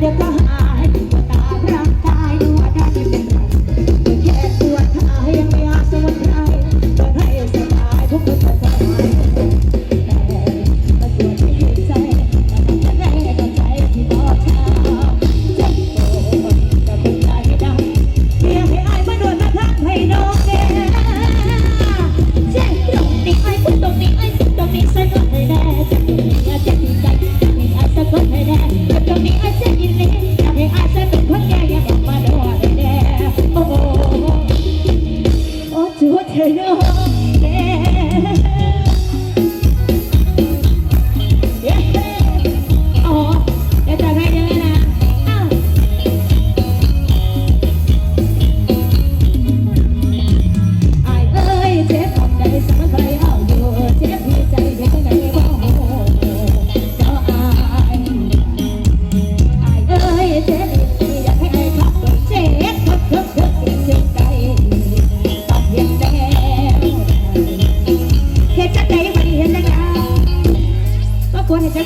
เดี๋ยวก็หายตามร่กายดูว่าได้เป็นปวดแขนปวดขายังไม่หาสมุนไรปวดใสบายทุกคนสบายแต่มาปวดที่ใจมาทำจะได้กับใจที่พอเช้าเจ็บปวดกับคนใจดำเพียงให้อายมาโดนมาทักให้น้องแกเจ็บตรงนี้ไอ้ตรงนี้ไอ้ตรงนี้ใส่ก็น Cái